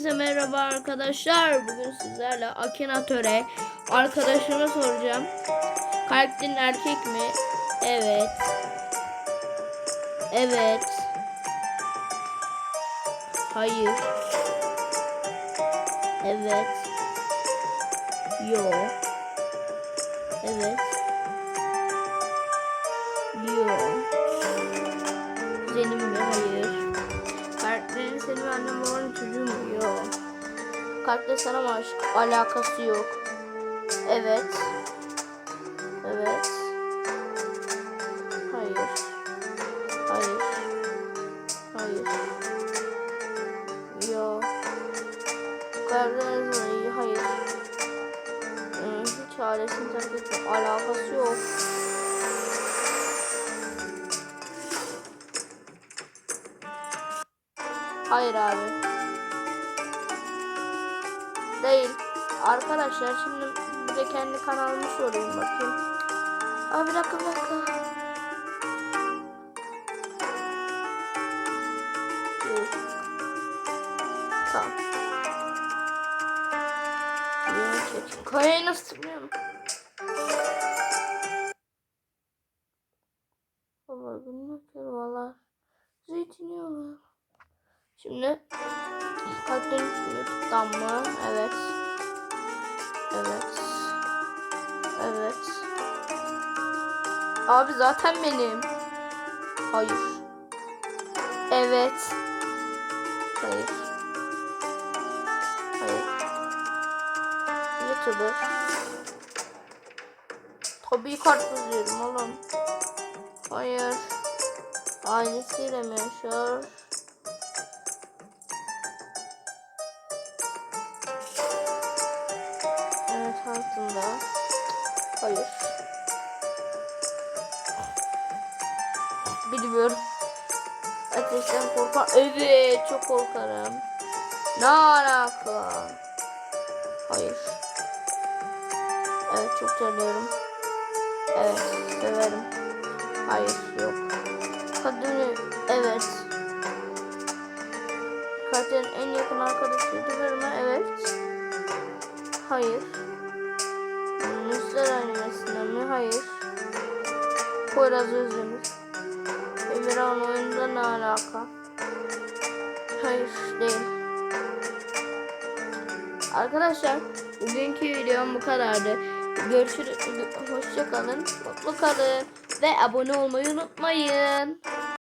Hepinize merhaba arkadaşlar. Bugün sizlerle Akinatöre arkadaşıma soracağım. Karakterin erkek mi? Evet. Evet. Hayır. Evet. Yo. Evet. Yo. Kuzenim mi? Hayır. Karakterin senin annem? Yok. Karakter sana aşık? Alakası yok. Evet. Evet. Hayır. Hayır. Hayır. Karakteriniz mi? İyi. Hayır. Hmm, hiç ailesini terk etmiyor. Alakası yok. Hayır abi. Değil. Arkadaşlar şimdi bir de kendi kanalımı sorayım bakayım. Abi bir dakika bir dakika. Yok. Tamam. Kayayı nasıl tıklıyorum? Valla bilmiyorum ki valla. Zeytinyağı. Şimdi karakterin YouTube'dan mı? Evet. Evet. Evet. Abi zaten benim. Hayır. Evet. Hayır. Hayır. YouTuber. Tabii karpuz diyorum oğlum. Hayır. Ailesiyle mi altında. Hayır. Bilmiyorum. Ateşten korkar. Evet çok korkarım. Ne alaka? Hayır. Evet çok seviyorum. Evet severim. Hayır yok. Kadını evet. Kadın en yakın arkadaşı YouTuber mı? Evet. Hayır. Müsler animesinden mi? Hayır. Poyraz Özdemir. Emirhan oyunda ne alaka? Hayır değil. Arkadaşlar bugünkü videom bu kadardı. Görüşürüz. Hoşça kalın. Mutlu kalın. Ve abone olmayı unutmayın.